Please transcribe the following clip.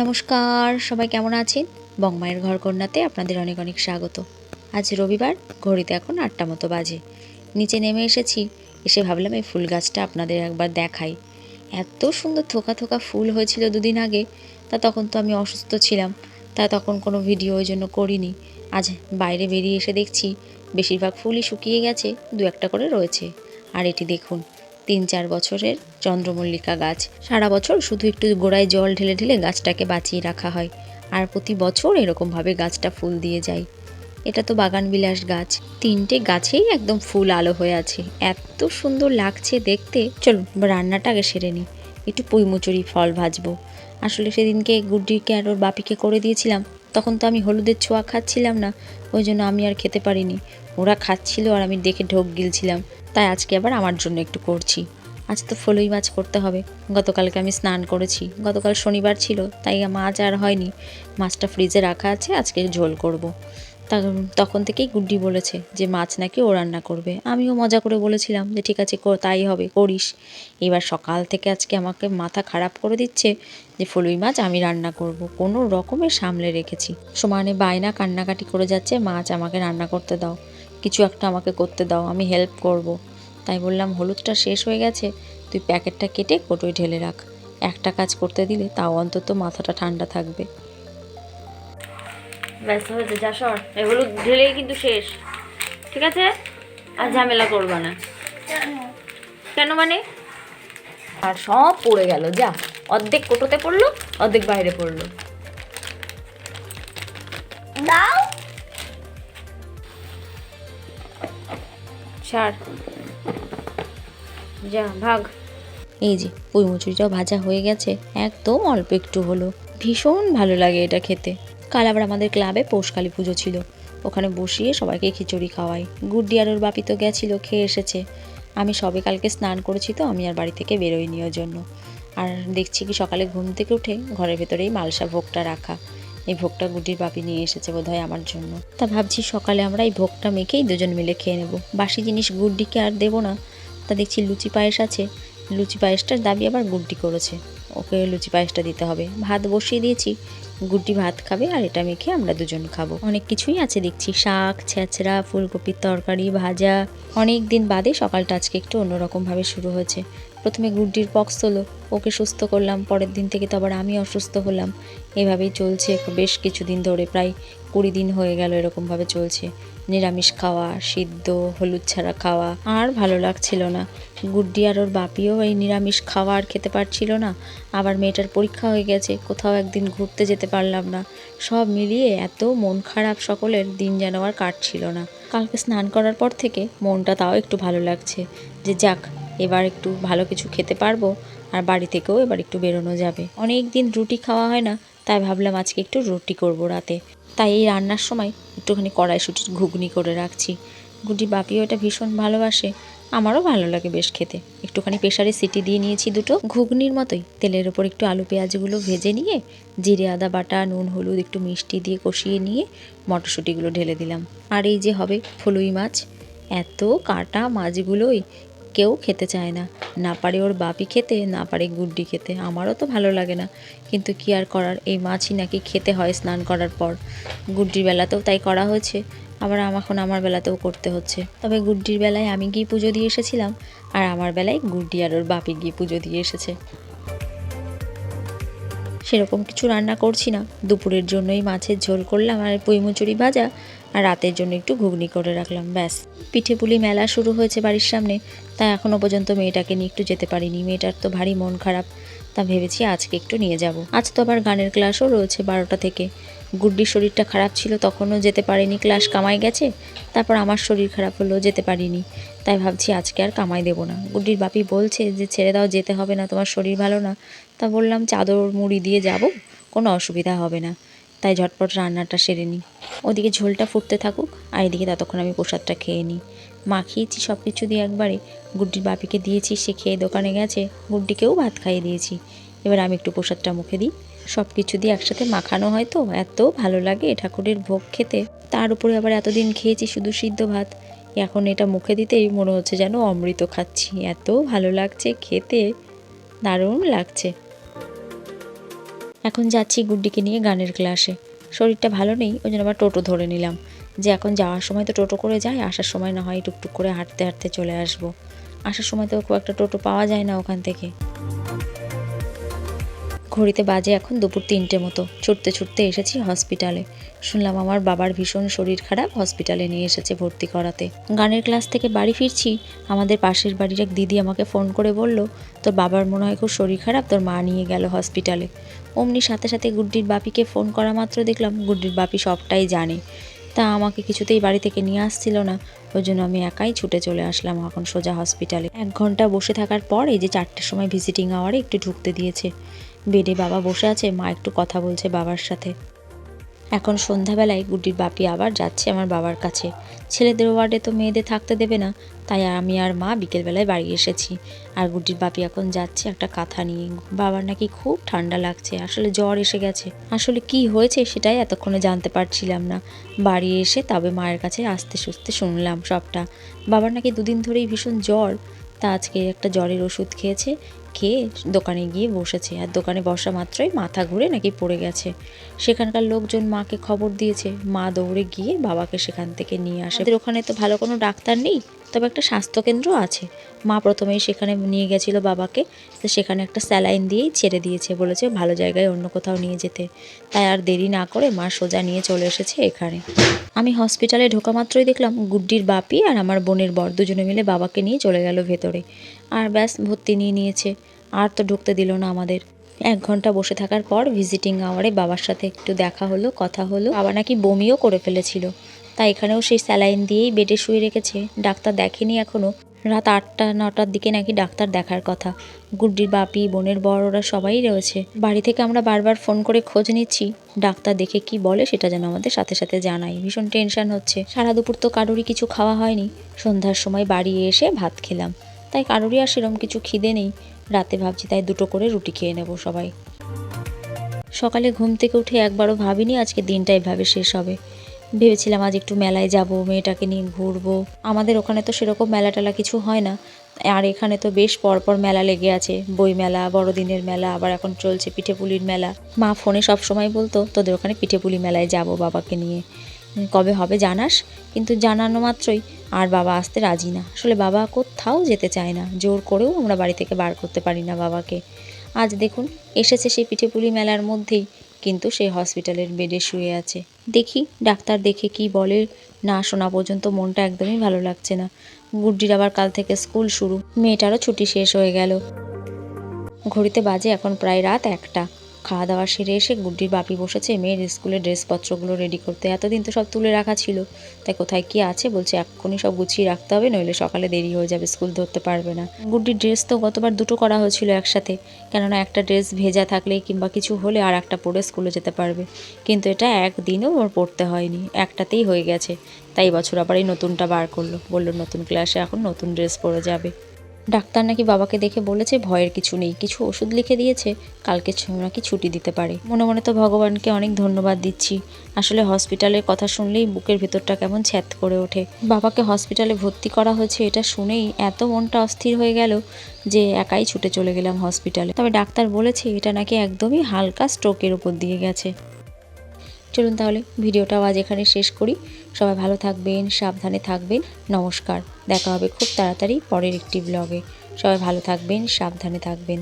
নমস্কার, সবাই কেমন আছেন? বংমায়ের ঘর কন্যাতে আপনাদের অনেক অনেক স্বাগত। আজ রবিবার, ঘড়িতে এখন আটটা মতো বাজে। নিচে নেমে এসেছি, এসে ভাবলাম এই ফুল গাছটা আপনাদের একবার দেখাই। এত সুন্দর থোকা থোকা ফুল হয়েছিল দুদিন আগে, তা তখন তো আমি অসুস্থ ছিলাম, তা তখন কোনো ভিডিও ওই জন্য করিনি। আজ বাইরে বেরিয়ে এসে দেখছি, বেশিরভাগ ফুলই শুকিয়ে গেছে, দু একটা করে রয়েছে। আর এটি দেখুন তিন চার বছরের চন্দ্রমল্লিকা গাছ। সারা বছর শুধু একটু গোড়ায় জল ঢেলে ঢেলে গাছটাকে বাঁচিয়ে রাখা হয় আর প্রতি বছর এরকমভাবে গাছটা ফুল দিয়ে যায়। এটা তো বাগান বিলাস গাছ। তিনটে গাছেই একদম ফুল আলো হয়ে আছে। এত সুন্দর লাগছে দেখতে। চলুন রান্নাটা আগে সেরে নিই। একটু পুঁইমুচুরি ফল ভাজবো। আসলে সেদিনকে গুড্ডিকে আর ওর বাপিকে করে দিয়েছিলাম। তখন তো আমি হলুদের ছোঁয়া খাচ্ছিলাম না। ওই জন্য আমি আর খেতে পারিনি। ওরা খাচ্ছিল আর আমি দেখে ঢোক গিলছিলাম। তাই আজকে আবার আমার জন্য একটু করছি। আজ তো ফলই মাছ করতে হবে। গতকালকে আমি স্নান করেছি। গতকাল শনিবার ছিল, তাই মাছ আর হয়নি। মাছটা ফ্রিজে রাখা আছে, আজকে ঝোল করব। তখন থেকেই গুড্ডি বলেছে যে মাছ নাকি ও রান্না করবে। আমিও মজা করে বলেছিলাম যে ঠিক আছে তাই হবে, করিস। এবার সকাল থেকে আজকে আমাকে মাথা খারাপ করে দিচ্ছে যে ফলুই মাছ আমি রান্না করব। কোনো রকমের সামলে রেখেছি। সমানে বায়না কান্নাকাটি করে যাচ্ছে, মাছ আমাকে রান্না করতে দাও। কিছু একটা আমাকে করতে দাও আমি হেল্প করব। তাই বললাম হলুদটা শেষ হয়ে গেছে তুই প্যাকেটটা কেটে কোটোয় ঢেলে রাখ। একটা কাজ করতে দিলে তাও অন্তত মাথাটা ঠান্ডা থাকবে। ব্যস্ত হয়েছে যা সর। এই হলুদ ঢেলেই কিন্তু শেষ। ঠিক আছে? আর ঝামেলা করবা না। কেন মানে? আর সব পড়ে গেল যা। অর্ধেক কোটোতে পড়ল অর্ধেক বাইরে পড়ল। যা, ভাগ। এই যে, পুঁই মুচুরিটাও ভাজা হয়ে গেছে, একদম অল্প একটু হলো। ভীষণ ভালো লাগে এটা খেতে। কাল আবার আমাদের ক্লাবে পৌষকালী পুজো ছিল। ওখানে বসিয়ে সবাইকে খিচুড়ি খাওয়াই। গুড্ডি আর ওর বাপি তো গেছিল, খেয়ে এসেছে। আমি সবে কালকে স্নান করেছি তো, আমি আর বাড়ি থেকে বেরোইনি ওর জন্য। আর দেখছি কি সকালে ঘুম থেকে উঠে ঘরের ভেতরেই মালসা ভোগটা রাখা। এই ভোগটা গুড্ডির বাপি নিয়ে এসেছে বোধহয় আমার জন্য। তা ভাবছি সকালে আমরা এই ভোগটা মেখেই দুজন মিলে খেয়ে নেব। বাসি জিনিস গুড্ডিকে আর দেবো না। তা দেখছি লুচি পায়েস আছে। লুচি পায়েসটার দাবি আবার গুড্ডি করেছে। ওকে লুচি পায়েসটা দিতে হবে। ভাত বসিয়ে দিয়েছি। গুড্ডি ভাত খাবে আর এটা মেখে আমরা দুজন খাব। অনেক কিছুই আছে দেখছি। শাক, ছেঁচড়া, ফুলকপির তরকারি, ভাজা। অনেক দিন বাদে সকালটা আজকে একটু অন্যরকমভাবে শুরু হয়েছে। প্রথমে গুড্ডির পক্স হলো ওকে সুস্থ করলাম, পরের দিন থেকে তো আবার আমি অসুস্থ হলাম। এভাবেই চলছে, বেশ কিছুদিন ধরে, প্রায় কুড়ি দিন হয়ে গেল এরকমভাবে চলছে। নিরামিষ খাওয়া, সিদ্ধ, হলুদ ছাড়া খাওয়া, আর ভালো লাগছিল না। গুড্ডি আর ওর বাপিও এই নিরামিষ খাওয়া আর খেতে পারছিল না। আবার মেয়েটার পরীক্ষা হয়ে গেছে, কোথাও একদিন ঘুরতে যেতে পারলাম না। সব মিলিয়ে এত মন খারাপ সকলের দিন যেন আর কাটছিল না। কালকে স্নান করার পর থেকে মনটা তাও একটু ভালো লাগছে। যে যাক এবার একটু ভালো কিছু খেতে পারব, আর বাড়ি থেকেও এবার একটু বেরোনো যাবে। অনেক দিন রুটি খাওয়া হয় না, তাই ভাবলাম আজকে একটু রুটি করব রাতে। তাই এই রান্নার সময় একটুখানি কড়াইশুটির ঘুগনি করে রাখছি। গুডি বাপিও এটা ভীষণ ভালোবাসে, আমারও ভালো লাগে বেশ খেতে। একটুখানি প্রেশারে সিটি দিয়ে নিয়েছি দুটো। ঘুগনির মতোই, তেলের ওপর একটু আলু পেঁয়াজগুলো ভেজে নিয়ে, জিরে, আদা, বাটা, নুন, হলুদ একটু মিষ্টি দিয়ে কষিয়ে নিয়ে মটরশুঁটিগুলো ঢেলে দিলাম। আর এই যে হবে ফলুই মাছ, এত কাটা মাছগুলোই কেউ খেতে চায় না। না পারে ওর বাপি খেতে, না পারে গুড্ডি খেতে। আমারও তো ভালো লাগে না। কিন্তু কি আর করার, এই মাছই নাকি খেতে হয় স্নান করার পর। গুড্ডির বেলাতেও তাই করা হয়েছে, আবার এখন আমার বেলাতেও করতে হচ্ছে। তবে গুড্ডির বেলায় আমি গিয়ে পুজো দিয়ে এসেছিলাম, আর আমার বেলায় গুড্ডি আর ওর বাপি গিয়ে পুজো দিয়ে এসেছে। সেরকম কিছু রান্না করছি না। দুপুরের জন্যই মাছের ঝোল করলাম, আর পুঁই মুচুরি ভাজা আর রাতের জন্য একটু ঘুগনি করে রাখলাম, ব্যাস। পিঠে পুলি মেলা শুরু হয়েছে বাড়ির সামনে, তাই এখনও পর্যন্ত মেয়েটাকে নিয়ে একটু যেতে পারিনি। মেয়েটার তো ভারী মন খারাপ, তা ভেবেছি আজকে একটু নিয়ে যাব। আজ তো আবার গানের ক্লাসও রয়েছে বারোটা থেকে। গুড্ডির শরীরটা খারাপ ছিল, তখনও যেতে পারিনি। ক্লাস কামাই গেছে, তারপর আমার শরীর খারাপ হলো যেতে পারিনি। তাই ভাবছি আজকে আর কামাই দেবো না। গুড্ডির বাপি বলছে যে, ছেড়ে দাও, যেতে হবে না, তোমার শরীর ভালো না। তা বললাম, চাদর মুড়ি দিয়ে যাব, কোনো অসুবিধা হবে না। তাই ঝটপট রান্নাটা সেরে নিই। ওদিকে ঝোলটা ফুটতে থাকুক, আর এদিকে ততক্ষণ আমি প্রসাদটা খেয়ে নিই। মাখিয়েছি সব কিছু দিয়ে একবারে। গুড্ডির বাপিকে দিয়েছি, সে খেয়ে দোকানে গেছে, গুড্ডিকেও ভাত খাইয়ে দিয়েছি। এবার আমি একটু প্রসাদটা মুখে দিই। সব কিছু দিয়ে একসাথে মাখানো হয় তো, এত ভালো লাগে ঠাকুরের ভোগ খেতে। তার উপরে আবার এতদিন খেয়েছি শুধু সিদ্ধ ভাত। এখন এটা মুখে দিতেই মনে হচ্ছে যেন অমৃত খাচ্ছি। এত ভালো লাগছে খেতে, দারুণ লাগছে। এখন যাচ্ছি গুড্ডিকে নিয়ে গানের ক্লাসে। শরীরটা ভালো নেই, ওই জন্য আবার টোটো ধরে নিলাম। যে এখন যাওয়ার সময় তো টোটো করে যাই আসার সময় না হয় টুকটুক করে হাঁটতে হাঁটতে চলে আসব। আসার সময় তো খুব একটা টোটো পাওয়া যায় না ওখান থেকে। ঘড়িতে বাজে এখন দুপুর তিনটে মতো। ছুটতে ছুটতে এসেছি হসপিটালে। শুনলাম আমার বাবার ভীষণ শরীর খারাপ, হসপিটালে নিয়ে এসেছে ভর্তি করাতে। গানের ক্লাস থেকে বাড়ি ফিরছি, আমাদের পাশের বাড়ির এক দিদি আমাকে ফোন করে বলল, তোর বাবার মনে হয় খুব শরীর খারাপ? তোর মা নিয়ে গেল হসপিটালে। অমনি সাথে সাথে গুড্ডির বাপিকে ফোন করা মাত্র দেখলাম গুড্ডির বাপি সবটাই জানে। তা আমাকে কিছুতেই বাড়ি থেকে নিয়ে আসছিল না। ওই জন্য আমি একাই ছুটে চলে আসলাম এখন সোজা হসপিটালে এক ঘণ্টা বসে থাকার পর এই যে চারটের সময় ভিজিটিং আওয়ারে একটু ঢুকতে দিয়েছে। বেডে বাবা বসে আছে, মা একটু কথা বলছে বাবার সাথে। এখন সন্ধ্যাবেলায় গুড্ডির বাপি আবার যাচ্ছে আমার বাবার কাছে। ছেলেদের ওয়ার্ডে তো মেয়েদের থাকতে দেবে না। তাই আমি আর মা বিকেলবেলায় বাড়ি এসেছি। আর গুড্ডির বাপি এখন যাচ্ছে একটা কাঁথা নিয়ে। বাবার নাকি খুব ঠান্ডা লাগছে। আসলে জ্বর এসে গেছে। আসলে কি হয়েছে সেটাই এতক্ষণে জানতে পারছিলাম না। বাড়ি এসে তবে মায়ের কাছে আস্তে সুস্তে শুনলাম সবটা। বাবার নাকি দুদিন ধরেই ভীষণ জ্বর। তা আজকে একটা জ্বরের ওষুধ খেয়েছে, খেয়ে দোকানে গিয়ে বসেছে। আর দোকানে বসা মাত্রই মাথা ঘুরে নাকি পড়ে গেছে। সেখানকার লোকজন মাকে খবর দিয়েছে। মা দৌড়ে গিয়ে বাবাকে সেখান থেকে নিয়ে আসে। আমাদের ওখানে তো ভালো কোনো ডাক্তার নেই তবে একটা স্বাস্থ্যকেন্দ্র আছে। মা প্রথমেই সেখানে নিয়ে গেছিল বাবাকে তো সেখানে একটা স্যালাইন দিয়েই ছেড়ে দিয়েছে বলেছে ভালো জায়গায় অন্য কোথাও নিয়ে যেতে। তাই আর দেরি না করে মা সোজা নিয়ে চলে এসেছে এখানে। আমি হসপিটালে ঢোকা মাত্রই দেখলাম গুড্ডির বাপি আর আমার বোনের বর দুজনে মিলে বাবাকে নিয়ে চলে গেল ভেতরে। আর ব্যাস ভর্তি নিয়ে নিয়েছে। আর তো ঢুকতে দিল না আমাদের। এক ঘণ্টা বসে থাকার পর ভিজিটিং আওয়ারে বাবার সাথে একটু দেখা হলো কথা হলো। বাবা নাকি বমিও করে ফেলেছিল। তাই এখানেও সেই স্যালাইন দিয়েই বেডে শুয়ে রেখেছে। ডাক্তার দেখেনি এখনও রাত আটটা, নটার দিকে নাকি ডাক্তার দেখার কথা। গুড্ডির বাপি, বোনের বড়রা সবাই রয়েছে। বাড়ি থেকে আমরা বারবার ফোন করে খোঁজ নিচ্ছি। ডাক্তার দেখে কি বলে সেটা যেন আমাদের সাথে সাথে জানাই। ভীষণ টেনশন হচ্ছে। সারা দুপুর তো কারোরই কিছু খাওয়া হয়নি। সন্ধ্যার সময় বাড়ি এসে ভাত খেলাম। তাই কারোরই আর সেরকম কিছু খিদে নেই। রাতে ভাবছি তাই দুটো করে রুটি খেয়ে নেব সবাই। সকালে ঘুম থেকে উঠে একবারও ভাবিনি আজকে দিনটা এভাবে শেষ হবে। ভেবেছিলাম আজ একটু মেলায় যাব, মেয়েটাকে নিয়ে ঘুরবো। আমাদের ওখানে তো সেরকম মেলা টেলা কিছু হয় না। আর এখানে তো বেশ পরপর মেলা লেগে আছে। বই মেলা, বড়দিনের মেলা, আবার এখন চলছে পিঠেপুলির মেলা। মা ফোনে সব সময় বলতো, তোদের ওখানে পিঠেপুলি মেলায় যাব বাবাকে নিয়ে। কবে হবে জানাস? কিন্তু জানানো মাত্রই আর বাবা আসতে রাজি না। আসলে বাবা কোথাও যেতে চায় না। জোর করেও আমরা বাড়ি থেকে বার করতে পারি না বাবাকে। আজ দেখুন, এসেছে সেই পিঠেপুলি মেলার মধ্যেই, কিন্তু সেই হসপিটালের বেডে শুয়ে আছে। দেখি, ডাক্তার দেখে কি বলে, না শোনা পর্যন্ত মনটা একদমই ভালো লাগছে না। গুড্ডির আবার কাল থেকে স্কুল শুরু, মেয়েটারও ছুটি শেষ হয়ে গেল। ঘড়িতে বাজে এখন প্রায় রাত একটা। খাওয়া দাওয়া সেরে এসে গুড্ডির বাপি বসেছে, মেয়ের স্কুলের ড্রেসপত্রগুলো রেডি করতে। এতদিন তো সব তুলে রাখা ছিল। তাই কোথায় কি আছে? বলছে, এক্ষুনি সব গুছিয়ে রাখতে হবে, নইলে সকালে দেরি হয়ে যাবে, স্কুল ধরতে পারবে না। গুড্ডির ড্রেস তো গতবার দুটো করা হয়েছিল একসাথে, কেননা একটা ড্রেস ভেজা থাকলে কিংবা কিছু হলে আর একটা পরে স্কুলে যেতে পারবে। কিন্তু এটা একদিনও ওর পড়তে হয়নি, একটাতেই হয়ে গেছে। তাই বছর আবার এই নতুনটা বার করল। বলল, নতুন ক্লাসে এখন নতুন ড্রেস পরে যাবে। ডাক্তার নাকি বাবাকে দেখে বলেছে ভয়ের কিছু নেই, কিছু ওষুধ লিখে দিয়েছে, কালকে নাকি ছুটি দিতে পারে। মনে মনে তো ভগবানকে অনেক ধন্যবাদ দিচ্ছি। আসলে হসপিটালের কথা শুনলেই বুকের ভেতরটা কেমন ছ্যাত করে ওঠে। বাবাকে হসপিটালে ভর্তি করা হয়েছে এটা শুনেই এত মনটা অস্থির হয়ে গেল যে একাই ছুটে চলে গেলাম হসপিটালে। তবে ডাক্তার বলেছে এটা নাকি একদমই হালকা স্ট্রোকের উপর দিয়ে গেছে। চলুন তাহলে ভিডিওটাও আজ এখানে শেষ করি। সবাই ভালো থাকবেন, সাবধানে থাকবেন। নমস্কার। দেখা হবে খুব তাড়াতাড়ি পরের একটি ব্লগে সবাই ভালো থাকবেন সাবধানে থাকবেন।